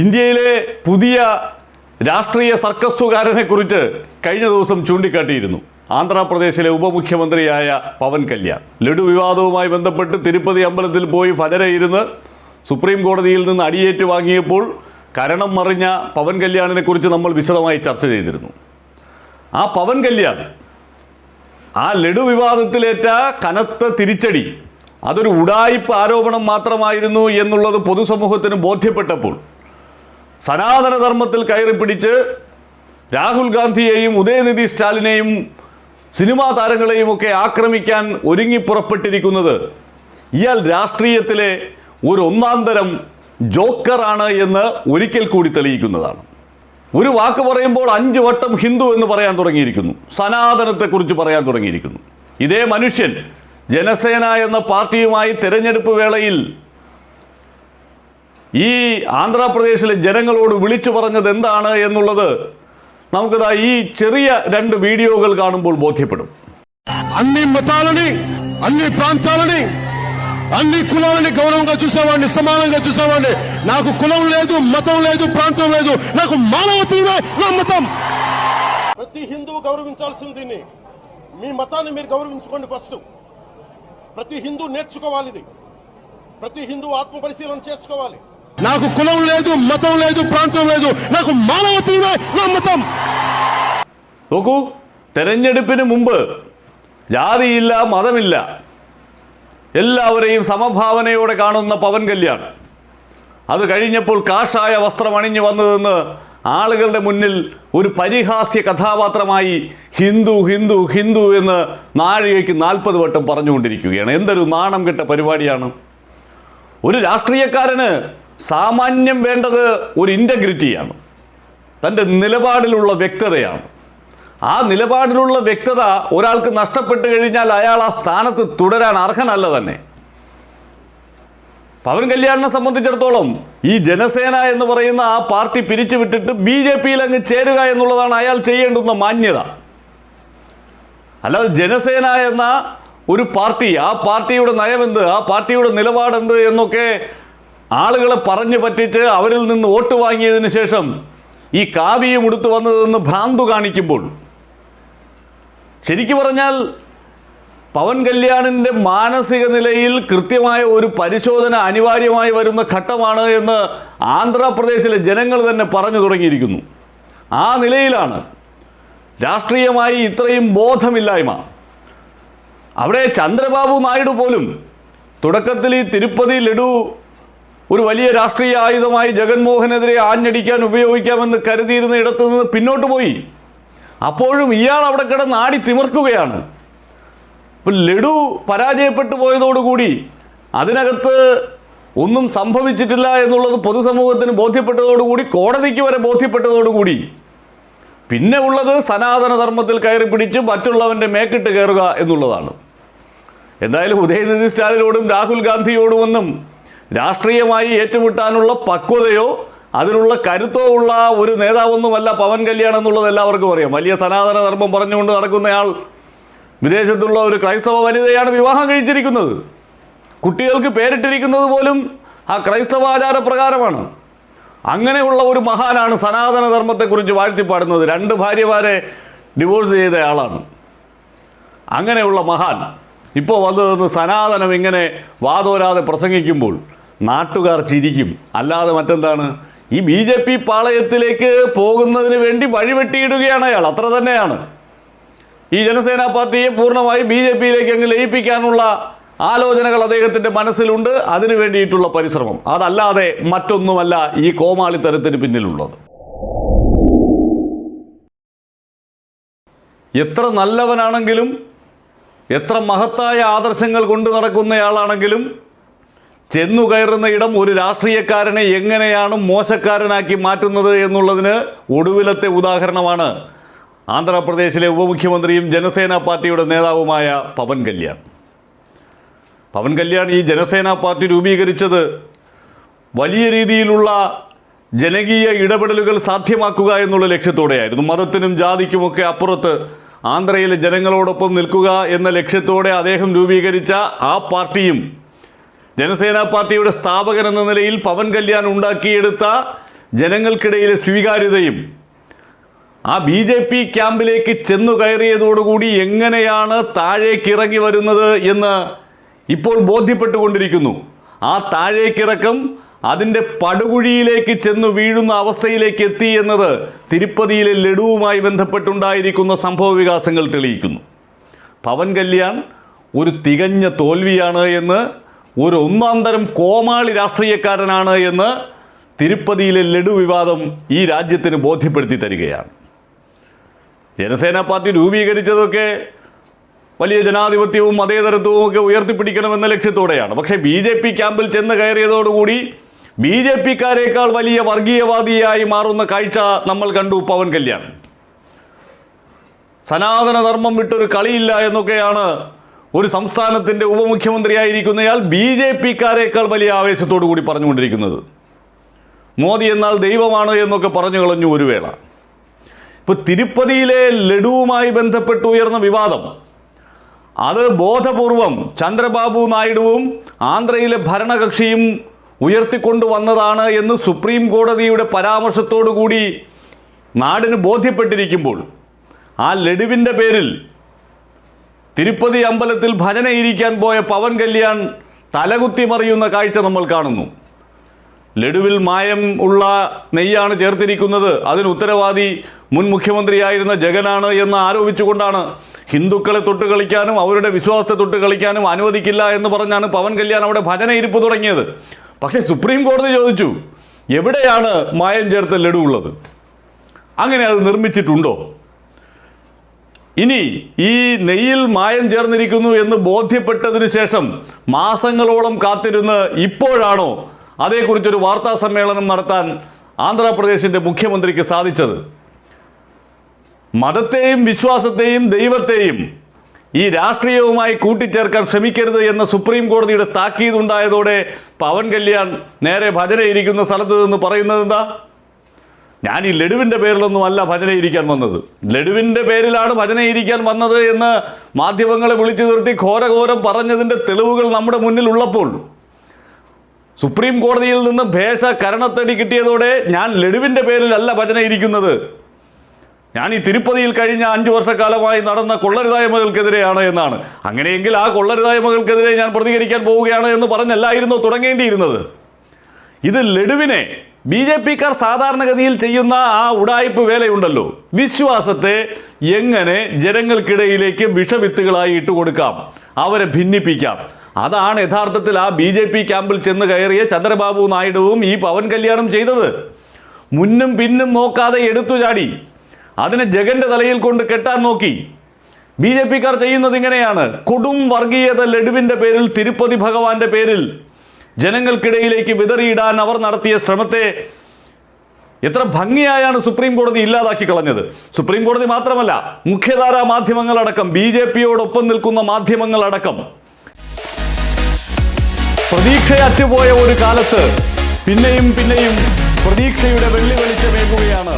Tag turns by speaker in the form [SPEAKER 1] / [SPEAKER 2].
[SPEAKER 1] ഇന്ത്യയിലെ പുതിയ രാഷ്ട്രീയ സർക്കസുകാരനെ കുറിച്ച് കഴിഞ്ഞ ദിവസം ചൂണ്ടിക്കാട്ടിയിരുന്നു. ആന്ധ്രാപ്രദേശിലെ ഉപമുഖ്യമന്ത്രിയായ പവൻ കല്യാൺ. ലഡു വിവാദവുമായി ബന്ധപ്പെട്ട് തിരുപ്പതി അമ്പലത്തിൽ പോയി ഫലരയിരുന്ന് സുപ്രീം കോടതിയിൽ നിന്ന് അടിയേറ്റ് വാങ്ങിയപ്പോൾ കരണം മറിഞ്ഞ പവൻ കല്യാണിനെ കുറിച്ച് നമ്മൾ വിശദമായി ചർച്ച ചെയ്തിരുന്നു. ആ പവൻ കല്യാൺ ആ ലഡു വിവാദത്തിലേറ്റ കനത്ത തിരിച്ചടി അതൊരു ഉടായിപ്പ് ആരോപണം മാത്രമായിരുന്നു എന്നുള്ളത് പൊതുസമൂഹത്തിന് ബോധ്യപ്പെട്ടപ്പോൾ സനാതന ധർമ്മത്തിൽ കയറി പിടിച്ച് രാഹുൽ ഗാന്ധിയെയും ഉദയനിധി സ്റ്റാലിനെയും സിനിമാ താരങ്ങളെയും ഒക്കെ ആക്രമിക്കാൻ ഒരുങ്ങി പുറപ്പെട്ടിരിക്കുന്നത് ഇയാൾ രാഷ്ട്രീയത്തിലെ ഒരു ഒന്നാന്തരം തരം ജോക്കറാണ് എന്ന് ഒരിക്കൽ കൂടി തെളിയിക്കുന്നതാണ്. ഒരു വാക്ക് പറയുമ്പോൾ അഞ്ച് വട്ടം ഹിന്ദു എന്ന് പറയാൻ തുടങ്ങിയിരിക്കുന്നു. സനാതനത്തെക്കുറിച്ച് പറയാൻ തുടങ്ങിയിരിക്കുന്നു. ഇതേ മനുഷ്യൻ ജനസേന എന്ന പാർട്ടിയുമായി തെരഞ്ഞെടുപ്പ് വേളയിൽ ഈ ആന്ധ്രാപ്രദേശിലെ ജനങ്ങളോട് വിളിച്ചു പറഞ്ഞത് എന്താണ് എന്നുള്ളത് നമുക്കിതാ ഈ ചെറിയ രണ്ട് വീഡിയോകൾ കാണുമ്പോൾ ബോധ്യപ്പെടും
[SPEAKER 2] అన్ని కులాలని గౌరవంగా చూసేవాడిని సమానంగా చూసేవాడిని నాకు కులం లేదు మతం లేదు ప్రాంతం లేదు నాకు మానవత్వమే నా మతం ప్రతి హిందువు గౌరవించాల్సింది మీ మతాన్ని మీరు గౌరవించుకోండి ఫస్ట్ ప్రతి హిందూ నేర్చుకోవాలి ఇది ప్రతి హిందూ ఆత్మ పరిశీలన చేసుకోవాలి నాకు కులం లేదు మతం లేదు ప్రాంతం లేదు నాకు మానవత్వమే నా మతం
[SPEAKER 1] നോക്കൂ തെരഞ്ഞെടുപ്പിന് മുമ്പ് ജാതിയില്ല മതമില്ല എല്ലാവരെയും സമഭാവനയോടെ കാണുന്ന പവൻ കല്യാൺ അത് കഴിഞ്ഞപ്പോൾ കാഷായ വസ്ത്രം അണിഞ്ഞു വന്നതെന്ന് ആളുകളുടെ മുന്നിൽ ഒരു പരിഹാസ്യ കഥാപാത്രമായി ഹിന്ദു ഹിന്ദു ഹിന്ദു എന്ന് നാഴികയ്ക്ക് നാൽപ്പത് വട്ടം പറഞ്ഞുകൊണ്ടിരിക്കുകയാണ് എന്തൊരു നാണം കെട്ട പരിപാടിയാണ് ഒരു രാഷ്ട്രീയക്കാരന് സാമാന്യം വേണ്ടത് ഒരു ഇന്റഗ്രിറ്റിയാണ് തന്റെ നിലപാടിലുള്ള വ്യക്തതയാണ്. ആ നിലപാടിലുള്ള വ്യക്തത ഒരാൾക്ക് നഷ്ടപ്പെട്ടു കഴിഞ്ഞാൽ അയാൾ ആ സ്ഥാനത്ത് തുടരാൻ അർഹനല്ല തന്നെ. പവൻ കല്യാണിനെ സംബന്ധിച്ചിടത്തോളം ഈ ജനസേന എന്ന് പറയുന്ന ആ പാർട്ടി പിരിച്ചുവിട്ടിട്ട് ബി ജെ പിയിൽ അങ്ങ് ചേരുക എന്നുള്ളതാണ് അയാൾ ചെയ്യേണ്ടുന്ന മാന്യത. അല്ലാതെ ജനസേന എന്ന ഒരു പാർട്ടി ആ പാർട്ടിയുടെ നയമെന്ത് ആ പാർട്ടിയുടെ നിലപാടെന്ത് എന്നൊക്കെ ആളുകളെ പറഞ്ഞു പറ്റിച്ച് അവരിൽ നിന്ന് വോട്ട് വാങ്ങിയതിന് ശേഷം ഈ കാവ്യം ഉടുത്തു വന്നതെന്ന് ഭ്രാന്തു കാണിക്കുമ്പോൾ ശരിക്കു പറഞ്ഞാൽ പവൻ കല്യാണിന്റെ മാനസിക നിലയിൽ കൃത്യമായ ഒരു പരിശോധന അനിവാര്യമായി വരുന്ന ഘട്ടമാണ് എന്ന് ആന്ധ്രാപ്രദേശിലെ ജനങ്ങൾ തന്നെ പറഞ്ഞു തുടങ്ങിയിരിക്കുന്നു. ആ നിലയിലാണ് രാഷ്ട്രീയമായി ഇത്രയും ബോധമില്ലായ്മ. അവിടെ ചന്ദ്രബാബു നായിഡു പോലും തുടക്കത്തിൽ ഈ തിരുപ്പതി ലഡു ഒരു വലിയ രാഷ്ട്രീയ ആയുധമായി ജഗൻമോഹനെതിരെ ആഞ്ഞടിക്കാൻ ഉപയോഗിക്കാമെന്ന് കരുതിയിരുന്ന ഇടത്തു നിന്ന് പിന്നോട്ട് പോയി. അപ്പോഴും ഇയാൾ അവിടെ കിടന്ന് ആടി തിമിർക്കുകയാണ്. ലഡു പരാജയപ്പെട്ടു പോയതോടുകൂടി അതിനകത്ത് ഒന്നും സംഭവിച്ചിട്ടില്ല എന്നുള്ളത് പൊതുസമൂഹത്തിന് ബോധ്യപ്പെട്ടതോടുകൂടി കോടതിക്ക് വരെ ബോധ്യപ്പെട്ടതോടുകൂടി. പിന്നെ ഉള്ളത് സനാതന ധർമ്മത്തിൽ കയറി പിടിച്ച് മറ്റുള്ളവന്റെ മേക്കിട്ട് കയറുക എന്നുള്ളതാണ്. എന്തായാലും ഉദയനിധി സ്റ്റാലിനോടും രാഹുൽ ഗാന്ധിയോടുമൊന്നും രാഷ്ട്രീയമായി ഏറ്റുമുട്ടാനുള്ള പക്വതയോ അതിനുള്ള കരുത്തോ ഉള്ള ഒരു നേതാവൊന്നുമല്ല പവൻ കല്യാൺ എന്നുള്ളത് എല്ലാവർക്കും അറിയാം. വലിയ സനാതന ധർമ്മം പറഞ്ഞുകൊണ്ട് നടക്കുന്നയാൾ വിദേശത്തുള്ള ഒരു ക്രൈസ്തവ വനിതയാണ് വിവാഹം കഴിച്ചിരിക്കുന്നത്. കുട്ടികൾക്ക് പേരിട്ടിരിക്കുന്നത് പോലും ആ ക്രൈസ്തവ ആചാരപ്രകാരമാണ് അങ്ങനെയുള്ള ഒരു മഹാനാണ് സനാതന ധർമ്മത്തെക്കുറിച്ച് വാഴ്ത്തിപ്പാടുന്നത്. രണ്ട് ഭാര്യമാരെ ഡിവോഴ്സ് ചെയ്ത ആളാണ്. അങ്ങനെയുള്ള മഹാൻ. ഇപ്പോൾ വന്നതെന്ന് സനാതനം ഇങ്ങനെ വാതോരാതെ പ്രസംഗിക്കുമ്പോൾ നാട്ടുകാർ ചിരിക്കും. അല്ലാതെ മറ്റെന്താണ്? ഈ ബി ജെ പി പാളയത്തിലേക്ക് പോകുന്നതിന് വേണ്ടി വഴിവെട്ടിയിടുകയാണ് അയാൾ. അത്ര തന്നെയാണ്. ഈ ജനസേന പാർട്ടിയെ പൂർണമായി ബി ജെ പിയിലേക്ക് അങ്ങ് ലയിപ്പിക്കാനുള്ള ആലോചനകൾ അദ്ദേഹത്തിന്റെ മനസ്സിലുണ്ട്. അതിനു വേണ്ടിയിട്ടുള്ള പരിശ്രമം. അതല്ലാതെ മറ്റൊന്നുമല്ല ഈ കോമാളിത്തരത്തിന് പിന്നിലുള്ളത്. എത്ര നല്ലവനാണെങ്കിലും എത്ര മഹത്തായ ആദർശങ്ങൾ കൊണ്ടു നടക്കുന്നയാളാണെങ്കിലും ചെന്നു കയറുന്ന ഇടം ഒരു രാഷ്ട്രീയക്കാരനെ എങ്ങനെയാണ് മോശക്കാരനാക്കി മാറ്റുന്നത് എന്നുള്ളതിന് ഒടുവിലത്തെ ഉദാഹരണമാണ് ആന്ധ്രാപ്രദേശിലെ ഉപമുഖ്യമന്ത്രിയും ജനസേന പാർട്ടിയുടെ നേതാവുമായ പവൻ കല്യാൺ. പവൻ കല്യാൺ ഈ ജനസേന പാർട്ടി രൂപീകരിച്ചത് വലിയ രീതിയിലുള്ള ജനകീയ ഇടപെടലുകൾ സാധ്യമാക്കുക എന്നുള്ള ലക്ഷ്യത്തോടെയായിരുന്നു. മതത്തിനും ജാതിക്കുമൊക്കെ അപ്പുറത്ത് ആന്ധ്രയിലെ ജനങ്ങളോടൊപ്പം നിൽക്കുക എന്ന ലക്ഷ്യത്തോടെ അദ്ദേഹം രൂപീകരിച്ച ആ പാർട്ടിയും ജനസേന പാർട്ടിയുടെ സ്ഥാപകൻ എന്ന നിലയിൽ പവൻ കല്യാൺ ഉണ്ടാക്കിയെടുത്ത ജനങ്ങൾക്കിടയിലെ സ്വീകാര്യതയും ആ ബി ജെ പി ക്യാമ്പിലേക്ക് ചെന്നു കയറിയതോടുകൂടി എങ്ങനെയാണ് താഴേക്കിറങ്ങി വരുന്നത് എന്ന് ഇപ്പോൾ ബോധ്യപ്പെട്ടുകൊണ്ടിരിക്കുന്നു. ആ താഴേക്കിറക്കം അതിന്റെ പടുകുഴിയിലേക്ക് ചെന്ന് വീഴുന്ന അവസ്ഥയിലേക്ക് എത്തി എന്നത് തിരുപ്പതിയിലെ ലഡുവുമായി ബന്ധപ്പെട്ടുണ്ടായിരിക്കുന്ന സംഭവ വികാസങ്ങൾ തെളിയിക്കുന്നു. പവൻ കല്യാൺ ഒരു തികഞ്ഞ തോൽവിയാണ് എന്ന് ഒരു ഒന്നാം തരം കോമാളി രാഷ്ട്രീയക്കാരനാണ് എന്ന് തിരുപ്പതിയിലെ ലഡു വിവാദം ഈ രാജ്യത്തിന് ബോധ്യപ്പെടുത്തി തരികയാണ്. ജനസേന പാർട്ടി രൂപീകരിച്ചതൊക്കെ വലിയ ജനാധിപത്യവും മതേതരത്വവും ഒക്കെ ഉയർത്തിപ്പിടിക്കണമെന്ന ലക്ഷ്യത്തോടെയാണ്. പക്ഷേ ബി ജെ പി ക്യാമ്പിൽ ചെന്ന് കയറിയതോടുകൂടി ബി ജെ പിക്കാരേക്കാൾ വലിയ വർഗീയവാദിയായി മാറുന്ന കാഴ്ച നമ്മൾ കണ്ടു പവൻ കല്യാൺ. സനാതന ധർമ്മം വിട്ടൊരു കളിയില്ല എന്നൊക്കെയാണ് ഒരു സംസ്ഥാനത്തിന്റെ ഉപമുഖ്യമന്ത്രിയായിരിക്കുന്നയാൾ ബി ജെ പിക്കാരേക്കാൾ വലിയ ആവേശത്തോടു കൂടി പറഞ്ഞുകൊണ്ടിരിക്കുന്നത്. മോദി എന്നാൽ ദൈവമാണ് എന്നൊക്കെ പറഞ്ഞു കളഞ്ഞു ഒരു വേള. ഇപ്പോൾ തിരുപ്പതിയിലെ ലഡുവുമായി ബന്ധപ്പെട്ട് ഉയർന്ന വിവാദം. അത് ബോധപൂർവം ചന്ദ്രബാബു നായിഡുവും ആന്ധ്രയിലെ ഭരണകക്ഷിയും ഉയർത്തിക്കൊണ്ടു വന്നതാണ് എന്ന് സുപ്രീം കോടതിയുടെ പരാമർശത്തോടു കൂടി നാടിന് ബോധ്യപ്പെട്ടിരിക്കുമ്പോൾ ആ ലഡുവിന്റെ പേരിൽ തിരുപ്പതി അമ്പലത്തിൽ ഭജനയിരിക്കാൻ പോയ പവൻ കല്യാൺ തലകുത്തി മറിയുന്ന കാഴ്ച നമ്മൾ കാണുന്നു. ലഡുവിൽ മായം ഉള്ള നെയ്യാണ് ചേർത്തിരിക്കുന്നത്. അതിന് ഉത്തരവാദി മുൻ മുഖ്യമന്ത്രിയായിരുന്ന ജഗനാണ് എന്ന് ആരോപിച്ചുകൊണ്ടാണ് ഹിന്ദുക്കളെ തൊട്ട് കളിക്കാനും അവരുടെ വിശ്വാസത്തെ തൊട്ട് കളിക്കാനും അനുവദിക്കില്ല എന്ന് പറഞ്ഞാണ് പവൻ കല്യാൺ അവിടെ ഭജന ഇരിപ്പ് തുടങ്ങിയത്. പക്ഷേ സുപ്രീം കോടതി ചോദിച്ചു എവിടെയാണ് മായം ചേർത്ത ലഡു ഉള്ളത്? അങ്ങനെ അത് നിർമ്മിച്ചിട്ടുണ്ടോ? ഇനി ഈ നെയ്യിൽ മായം ചേർന്നിരിക്കുന്നു എന്ന് ബോധ്യപ്പെട്ടതിനു ശേഷം മാസങ്ങളോളം കാത്തിരുന്ന് ഇപ്പോഴാണോ അതേക്കുറിച്ചൊരു വാർത്താ സമ്മേളനം നടത്താൻ ആന്ധ്രാപ്രദേശിന്റെ മുഖ്യമന്ത്രിക്ക് സാധിച്ചത്? മതത്തെയും വിശ്വാസത്തെയും ദൈവത്തെയും ഈ രാഷ്ട്രീയവുമായി കൂട്ടിച്ചേർക്കാൻ ശ്രമിക്കരുത് എന്ന സുപ്രീം കോടതിയുടെ താക്കീതുണ്ടായതോടെ പവൻ കല്യാൺ നേരെ ഭജനയിരിക്കുന്ന സ്ഥലത്ത് നിന്ന് പറയുന്നത് എന്താ? ഞാൻ ഈ ലഡുവിന്റെ പേരിലൊന്നും അല്ല ഭജന ഇരിക്കാൻ വന്നത്. ലഡുവിന്റെ പേരിലാണ് ഭജന ഇരിക്കാൻ വന്നത് എന്ന് മാധ്യമങ്ങളെ വിളിച്ചു നിർത്തി ഘോരഘോരം പറഞ്ഞതിന്റെ തെളിവുകൾ നമ്മുടെ മുന്നിൽ ഉള്ളപ്പോൾ സുപ്രീം കോടതിയിൽ നിന്ന് ഭേഷ കരണത്തടി കിട്ടിയതോടെ ഞാൻ ലഡുവിന്റെ പേരിലല്ല ഭജന ഇരിക്കുന്നത്. ഞാൻ ഈ തിരുപ്പതിയിൽ കഴിഞ്ഞ അഞ്ചു വർഷക്കാലമായി നടന്ന കൊള്ളരുതായ്മകൾക്കെതിരെയാണ് എന്നാണ്. അങ്ങനെയെങ്കിൽ ആ കൊള്ളരുതായ്മകൾക്കെതിരെ ഞാൻ പ്രതികരിക്കാൻ പോവുകയാണ് എന്ന് പറഞ്ഞല്ലായിരുന്നോ തുടങ്ങേണ്ടിയിരുന്നത്? ഇത് ലഡുവിനെ ബി ജെ പിക്കാർ സാധാരണഗതിയിൽ ചെയ്യുന്ന ആ ഉടായ്പ് വേലയുണ്ടല്ലോ. വിശ്വാസത്തെ എങ്ങനെ ജനങ്ങൾക്കിടയിലേക്ക് വിഷവിത്തുകളായി ഇട്ട് കൊടുക്കാം അവരെ ഭിന്നിപ്പിക്കാം. അതാണ് യഥാർത്ഥത്തിൽ ആ ബി ജെ പി ക്യാമ്പിൽ ചെന്ന് കയറിയ ചന്ദ്രബാബു നായിഡുവും ഈ പവൻ കല്യാണം ചെയ്തത്. മുന്നും പിന്നും നോക്കാതെ എടുത്തു ചാടി. അതിനെ ജഗന്റെ തലയിൽ കൊണ്ട് കെട്ടാൻ നോക്കി. ബി ജെ പിക്കാർ ചെയ്യുന്നത് ഇങ്ങനെയാണ്. കൊടും വർഗീയത ലഡുവിന്റെ പേരിൽ തിരുപ്പതി ഭഗവാന്റെ പേരിൽ ജനങ്ങൾക്കിടയിലേക്ക് വിതറിയിടാൻ അവർ നടത്തിയ ശ്രമത്തെ എത്ര ഭംഗിയായാണ് സുപ്രീം കോടതി ഇല്ലാതാക്കി കളഞ്ഞത്. സുപ്രീം കോടതി മാത്രമല്ല മുഖ്യധാരാ മാധ്യമങ്ങളടക്കം ബി ജെ പിയോടൊപ്പം നിൽക്കുന്ന മാധ്യമങ്ങളടക്കം. പ്രതീക്ഷയറ്റുപോയ ഒരു കാലത്ത് പിന്നെയും പിന്നെയും പ്രതീക്ഷയുടെ വെള്ളി വെളിച്ചമേകുകയാണ്.